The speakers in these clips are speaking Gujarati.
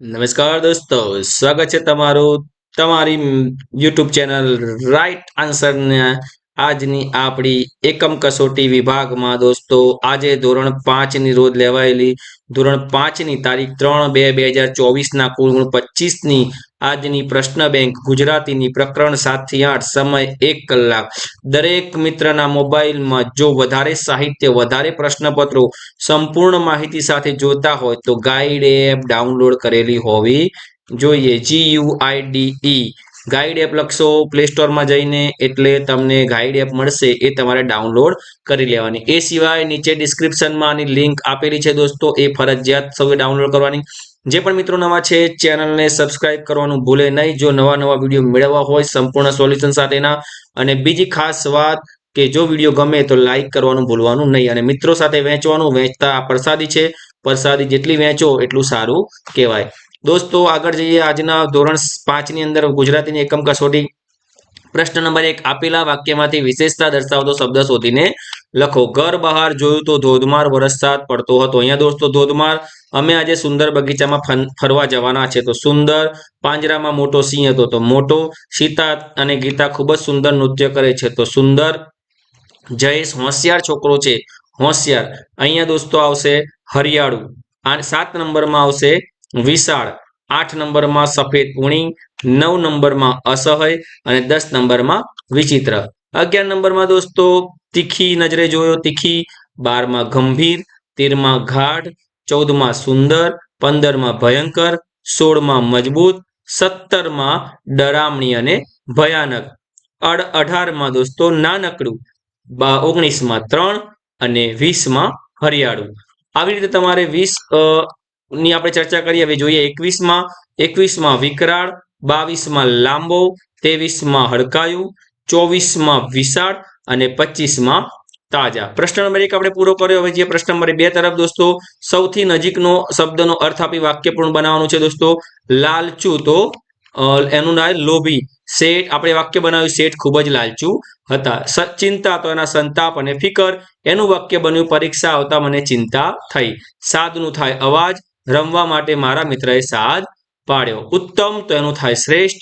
નમસ્કાર દોસ્તો, સ્વાગત છે તમારું, તમારી યુટ્યુબ ચેનલ રાઈટ આન્સરને આજની આપણી એકમ કસોટી વિભાગમાં. દોસ્તો, આજે ધોરણ પાંચની રોજ લેવાયેલી ધોરણ પાંચની તારીખ ત્રણ બે બે હજાર ચોવીસના કુલ ગુણ પચીસની આજની પ્રશ્ન બેંક ગુજરાતીની પ્રકરણ સાતથી આઠ, સમય એક કલાક. દરેક મિત્રના મોબાઈલમાં જો વધારે સાહિત્ય, વધારે પ્રશ્નપત્રો સંપૂર્ણ માહિતી સાથે જોતા હોય તો ગાઈડ એપ ડાઉનલોડ કરેલી હોવી જોઈએ. G U I D E guide app લખશો પ્લે સ્ટોરમાં જઈને, એટલે તમને ગાઈડ એપ મળશે, એ તમારે ડાઉનલોડ કરી લેવાની. એ સિવાય નીચે ડિસ્ક્રિપ્શનમાં આની લિંક આપેલી છે દોસ્તો, એ ફરજિયાત સૌએ ડાઉનલોડ કરવાની. જે પણ મિત્રો નવા છે, ચેનલને સબસ્ક્રાઇબ કરવાનું ભૂલે નહીં. જો નવા નવા વીડિયો મેળવવા હોય, સંપૂર્ણ સોલ્યુશન સાથેના. અને બીજી ખાસ વાત કે જો વીડિયો ગમે તો લાઇક કરવાનું ભૂલવાનું નહીં. અને મિત્રો સાથે વહેંચવાનું, વહેંચતા આ પ્રસાદી છે. પ્રસાદી જેટલી વહેંચો, એટલું સારું કહેવાય. દોસ્તો, આગળ જઈએ આજના ધોરણ પાંચની અંદર ગુજરાતીની એકમ કસોટી. પ્રશ્ન નંબર એક, આપેલા વાક્યમાંથી વિશેષતા દર્શાવતો શબ્દ શોધીને લખો. ઘર બહાર જોયું તો ધોધમાર વરસાદ પડતો હતો. અહીંયા દોસ્તો, ધોધમાર, અમે આજે સુંદર બગીચામાં ફરવા જવાના છે. તો સુંદર પાંજરામાં મોટો સિંહ હતો. તો મોટો સીતા અને ગીતા ખૂબ જ સુંદર નૃત્ય કરે છે. તો સુંદર જયેશ હોશિયાર છોકરો છે. હોશિયાર. અહીંયા દોસ્તો આવશે હરિયાળું. આ સાત નંબરમાં આવશે વિશાળ. આઠ નંબરમાં સફેદ પૂણી, નવ નંબરમાં અસહય અને દસ નંબરમાં વિચિત્ર. અગિયાર નંબરમાં દોસ્તો, તીખી નજરે જોયો તીખી, બારમાં ગંભીર, તેરમાં ઘાટ ચૌદમાં સુંદર, પંદરમાં ભયંકર, સોળમાં મજબૂત, સત્તરમાં ડરામણી અને ભયાનક. અઢારમાં દોસ્તો નાનકડું, બા ઓગણીસમાં ત્રણ અને વીસમાં હરિયાળું. આવી રીતે તમારે વીસ ની આપણે ચર્ચા કરીએ હવે જોઈએ એકવીસમાં. એકવીસમાં વિકરાળ, બાવીસમાં લાંબો, ત્રેવીસમાં હડકાયું, ચોવીસમાં વિશાળ અને પચીસમાં તાજા. પ્રશ્ન નંબર એક આપણે પૂરો કર્યો. હવે જે પ્રશ્ન નંબર બે તરફ દોસ્તો, સૌથી નજીકનો શબ્દનો અર્થ આપી વાક્ય પણ બનાવવાનું છે દોસ્તો, લાલચુ. તો એનું નામ લોભી. શેઠ, આપણે વાક્ય બનાવ્યું, શેઠ ખૂબ જ લાલચુ હતા. ચિંતા તો એના સંતાપ અને ફિકર. એનું વાક્ય બન્યું, પરીક્ષા આવતા મને ચિંતા થઈ. સાદનું થાય અવાજ રમવા માટે મારા મિત્રએ સાદ પાડ્યો. ઉત્તમ તો એનું થાય શ્રેષ્ઠ.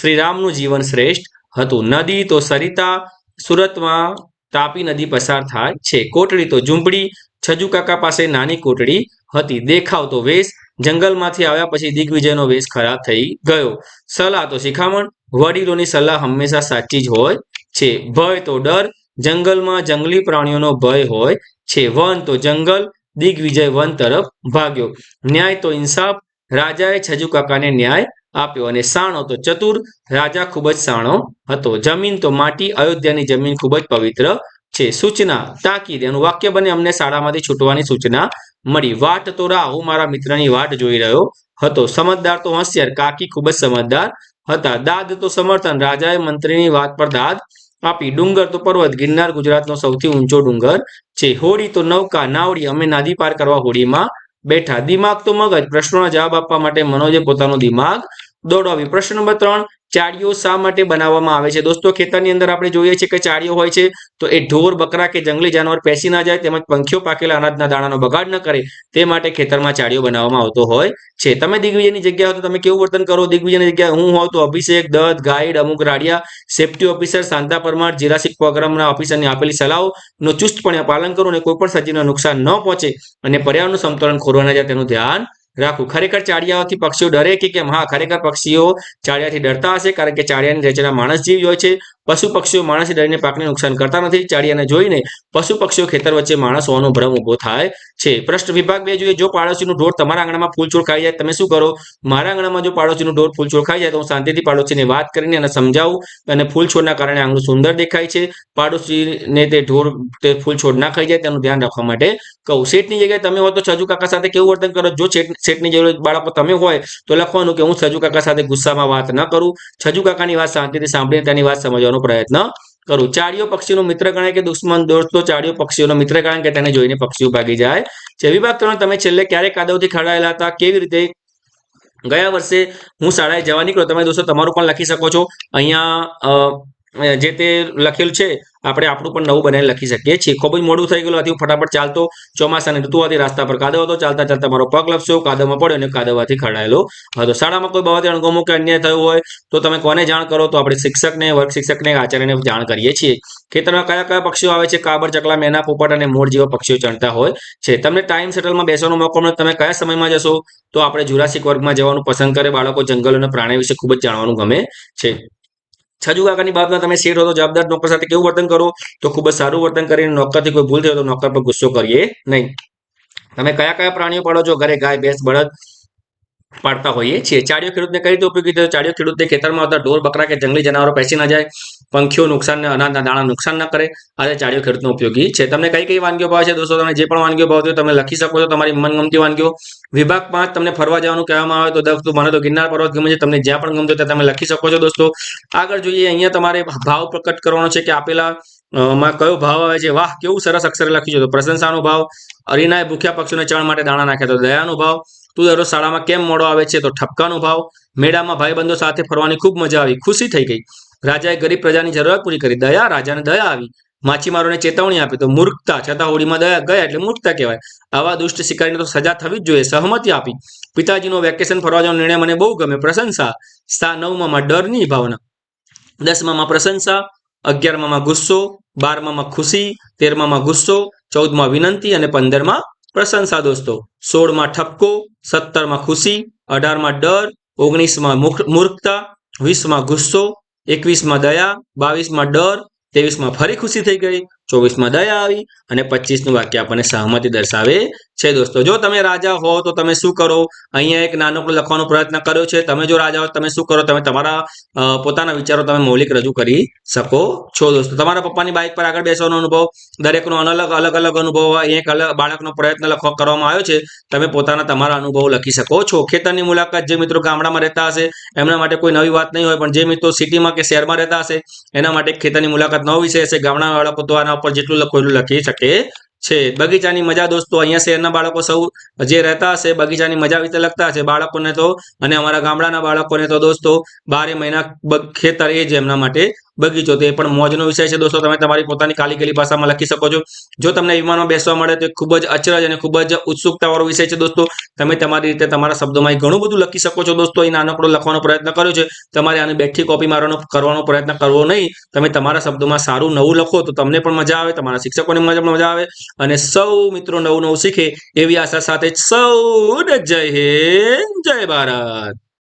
શ્રીરામનું જીવન શ્રેષ્ઠ હતું. નદી તો સરિતા સુરતમાં તાપી નદી પસાર થાય છે. કોટડી તો ઝૂંપડી. છજુ કાકા પાસે નાની કોટડી હતી. દેખાવ તો વેશ. જંગલમાંથી આવ્યા પછી દિગ્વિજયનો વેશ ખરાબ થઈ ગયો. સલાહ તો શિખામણ. વડીલોની સલાહ હંમેશા સાચી જ હોય છે. ભય તો ડર. જંગલમાં જંગલી પ્રાણીઓનો ભય હોય છે. વન તો જંગલ. દિગ્વિજય વન તરફ ભાગ્યો. ન્યાય તો ઇન્સાફ, રાજાએ છજુ કાકાને ન્યાય આપ્યો અને સાણો તો ચતુર, રાજા ખૂબ જ સાણો હતો. જમીન તો માટી, અયોધ્યાની જમીન ખૂબ જ પવિત્ર છે. સૂચના, તાકીદ એનું વાક્ય બને અમને શાળામાંથી છૂટવાની સૂચના મળી. વાટ તો રાહ, હું મારા મિત્રની વાટ જોઈ રહ્યો હતો. સમજદાર તો હોશિયાર, કાકી ખૂબ જ સમજદાર હતા. દાદ તો સમર્થન, રાજાએ મંત્રીની વાત પર દાદ આપી ડુંગર તો પર્વત ગિરનાર ગુજરાતનો સૌથી ઊંચો ડુંગર છે. હોડી તો નૌકા, નાવડી, અમે નાદી પાર કરવા હોડીમાં બેઠા. દિમાગ તો મગજ, પ્રશ્નોના જવાબ આપવા માટે મનોજે પોતાનો દિમાગ દોડાવ્યું. પ્રશ્ન નંબર ત્રણ ચાળીઓ શા માટે બનાવવામાં આવે છે? દોસ્તો, ખેતરની અંદર આપણે જોઈએ છીએ કે ચાળીઓ હોય છે, તો એ ઢોર, બકરા કે જંગલી જાનવર પેસી ના જાય, તેમજ પંખીઓ પાકેલા અનાજના દાણાનો બગાડ ન કરે, તે માટે ખેતરમાં ચાળીઓ બનાવવામાં આવતો હોય છે. તમે દિગ્વિજયની જગ્યા હો તો તમે કેવું વર્તન કરો? દિગ્વિજયની જગ્યાએ હું હોઉં તો અભિષેક દત્ત, ગાઈડ, અમુક રાડિયા, સેફ્ટી ઓફિસર, શાંતા પરમાર જીરાસિક પ્રોગ્રામના ઓફિસરની આપેલી સલાહોનો ચુસ્તપણે પાલન કરો અને કોઈ પણ સજીવને નુકસાન ન પહોંચે અને પર્યાવરણનું સંતુલન ખોરવાના જાય તેનું ધ્યાન રાખવું ખરેખર ચાડિયાઓથી પક્ષીઓ ડરે કે કેમ? હા, ખરેખર પક્ષીઓ ચાડિયાથી ડરતા હશે કારણ કે ચાડિયાની રચના માણસ જેવી હોય છે. પશુ પક્ષીઓ માણસથી ડરીને પાકને નુકસાન કરતા નથી. ચાડિયાને જોઈને પશુ પક્ષીઓ ખેતર વચ્ચે માણસ હોવાનો ભ્રમ ઊભો થાય છે. પ્રશ્ન વિભાગ બે જોઈએ, જો પાડોશીનું ઢોર તમારા આંગણામાં ફૂલછોડ ખાઈ જાય, તમે શું કરો? મારા આંગણામાં જો પાડોશીનું ઢોર ફૂલછોડ ખાઈ જાય તો હું શાંતિથી પાડોશીને વાત કરીને અને સમજાવું અને ફૂલછોડના કારણે આંગણું સુંદર દેખાય છે. પાડોશીને તે ઢોર, તે ફૂલછોડ ના ખાઈ જાય તેનું ધ્યાન રાખવા માટે કહું. શેઠની જગ્યાએ તમે હો તો સજુ કાકા સાથે કેવું વર્તન કરો? જો શેઠની જરૂર બાળકો તમે હોય તો લખવાનું કે હું સજુ કાકા સાથે ગુસ્સામાં વાત ન કરું. સજુ કાકાની વાત શાંતિથી સાંભળીને તેની વાત સમજવાનો પ્રયત્ન કરું. ચાળીઓ પક્ષીનો મિત્ર ગણાય કે દુશ્મન દોસ્તો? ચાળીઓ પક્ષીઓનો મિત્ર ગણાય કે તેને જોઈને પક્ષીઓ ભાગી જાય. છે વિભાગ ત્રણ તમે છેલ્લે ક્યારે કાદવથી ખડાયેલા હતા? કેવી રીતે? ગયા વર્ષે હું શાળાએ જવા નીકળ્યો. તમે દોસ્તો, તમારું પણ લખી શકો છો. અહીંયા જે તે લખેલું છે આપણે આપણું પણ નવું બનાવીને લખી શકીએ છીએ. ખૂબ જ મોડું થઈ ગયું હતી ફટાફટ ચાલતો ચોમાસાની ઋતુ હતી રાસ્તા પર કાદવ હતો ચાલતા ચાલતા મારો પગ લપસ્યો, કાદવમાં પડ્યો અને કાદવમાંથી ખડાયેલો હતો શાળામાં કોઈ બાબતે અણગમો કે અન્યાય થયો હોય તો તમે કોને જાણ કરો? તો આપણે શિક્ષકને, વર્ગ શિક્ષકને, આચાર્યને જાણ કરીએ છીએ. ખેતરમાં કયા કયા પક્ષીઓ આવે છે? કાબર, ચકલા, મેના, પોપટ અને મોર જેવા પક્ષીઓ ચણતા હોય છે. તમને ટાઈમ શટલમાં બેસવાનો મોકો મળે. તમે કયા સમયમાં જશો? તો આપણે જુરાસિક વર્ગમાં જવાનું પસંદ કરે. બાળકો જંગલ અને પ્રાણી વિશે ખૂબ જ જાણવાનું ગમે છે. છજુ કાકાની બાબતમાં તમે શેઠ હો તો જવાબદાર નોકર સાથે કેવું વર્તન કરો? તો ખૂબ જ સારું વર્તન કરીને નોકરથી કોઈ ભૂલ થયો તો નોકર પર ગુસ્સો કરીએ નહીં. તમે કયા કયા પ્રાણીઓ પાળો છો? ઘરે ગાય, ભેંસ, બળદ પાડતા હોઈએ છીએ. ચાડીઓ ખેડૂતને કઈ રીતે ઉપયોગી થયો ચાડીઓ ખેડૂતને ખેતરમાં આવતા ઢોર, બકરા કે જંગલી જનાવરો પેસી ના જાય. પંખીઓ નુકસાન અનાજના દાણા નુકસાન ન કરે. આજે ચાડીઓ ખેડૂતનો ઉપયોગી છે. તમને કઈ કઈ વાનગીઓ ભાવે છે? દોસ્તો તમે જે પણ વાનગીઓ ભાવતી હોય તમે લખી શકો છો. તમારી મનગમતી વાનગીઓ. વિભાગ પાંચ તમને ફરવા જવાનું કહેવામાં આવે તો દોસ્તો મને તો ગિરનાર પર્વત ગમે છે. તમને જ્યાં પણ ગમતો ત્યાં તમે લખી શકો છો દોસ્તો. આગળ જોઈએ, અહીંયા તમારે ભાવ પ્રકટ કરવાનો છે કે આપેલા માં કયો ભાવ આવે છે? વાહ, કેવું સરસ અક્ષરે લખ્યું છે. તો પ્રશંસાનો ભાવ, અરીનાએ ભૂખ્યા પક્ષીઓને ચણ માટે દાણા નાખ્યા તો દયાનો ભાવ તું દરરોજ શાળામાં કેમ મોડો આવે છે તો ઠપકાનો ભાવ. મેળામાં ભાઈબંધો સાથે ફરવાની ખૂબ મજા આવી, ખુશી થઈ ગઈ. રાજાએ ગરીબ પ્રજાની જરૂરિયાત પૂરી કરી. દયા, રાજાને દયા આવી. માછીમારોને ચેતવણી આપી. તો મૂર્ખતા, છતાં હોડીમાં દયા ગયા એટલે મૂર્ખતા કહેવાય. આવા દુષ્ટ શિકારીને તો સજા થવી જ જોઈએ. સહમતિ આપી. પિતાજીનો વેકેશન ફરવા જવાનો નિર્ણય મને બહુ ગમે પ્રશંસા. સા નવમાં ડરની ભાવના. દસમામાં પ્રશંસા. અગિયારમાં ગુસ્સો. બારમામાં ખુશી. તેરમામાં ગુસ્સો. ચૌદમાં વિનંતી અને પંદરમાં પ્રશંસા દોસ્તો સોળમાં ઠપકો, સત્તરમાં ખુશી, અઢારમાં ડર, ઓગણીસમાં મૂર્ખતા, વીસમાં ગુસ્સો, એકવીસમાં દયા, બાવીસમાં ડર, ત્રેવીસમાં ફરી ખુશી થઈ ગઈ. ચોવીસમાં દયા આવી અને પચીસનું વાક્ય આપણને સહમતિ દર્શાવે છે દોસ્તો. જો તમે રાજા હો તો તમે શું કરો? અહીંયા એક નાનકડો લખવાનો પ્રયત્ન કર્યો છે. તમે જો રાજા હો તમે શું કરો? તમે તમારા પોતાના વિચારો તમે મૌલિક રજૂ કરી શકો છો દોસ્તો. તમારા પપ્પાની બાઇક પર આગળ બેસવાનો અનુભવ, દરેકનો અલગ અલગ અલગ અનુભવ એક અલગ બાળકનો પ્રયત્ન લખવા, કરવામાં આવ્યો છે. તમે પોતાના તમારા અનુભવ લખી શકો છો. ખેતરની મુલાકાત જે મિત્રો ગામડામાં રહેતા હશે, એમના માટે કોઈ નવી વાત નહીં હોય, પણ જે મિત્રો સિટીમાં કે શહેરમાં રહેતા હશે, એના માટે ખેતરની મુલાકાત નવો વિષય હશે. ગામડાના બાળકો આના ઉપર જેટલું લખો લખી શકે છે. બગીચાની મજા દોસ્તો, અહીંયા શહેરના બાળકો સૌ જે રહેતા હશે, બગીચાની મજા વિશે લખતા હશે. બાળકોને તો અને અમારા ગામડાના બાળકોને તો દોસ્તો બારે મહિના ખેતર એ જ એમના માટે બગીચો તો એ પણ મોજનો વિષય છે, દોસ્તો, તમે તમારી પોતાની કાલી ગેલી ભાષામાં લખી શકો છો. જો તમને વિમાનમાં બેસવા મળે તો ખૂબ જ અચરજ અને ખૂબ જ ઉત્સુકતાવાળો વિષય છે, દોસ્તો. તમે તમારી રીતે તમારા શબ્દોમાં ઘણું બધું લખી શકો છો, દોસ્તો. એ નાનકડો લખવાનો પ્રયત્ન કર્યો છે. તમારે આને બેઠી કોપી મારવાનો, કરવાનો પ્રયત્ન કરવો નહીં. તમે તમારા શબ્દોમાં સારું નવું લખો તો તમને પણ મજા આવે, તમારા શિક્ષકોને મજા મજા આવે. અને સૌ મિત્રો નવું નવું શીખે એવી આશા સાથે સૌને જય હિન્દ, જય ભારત.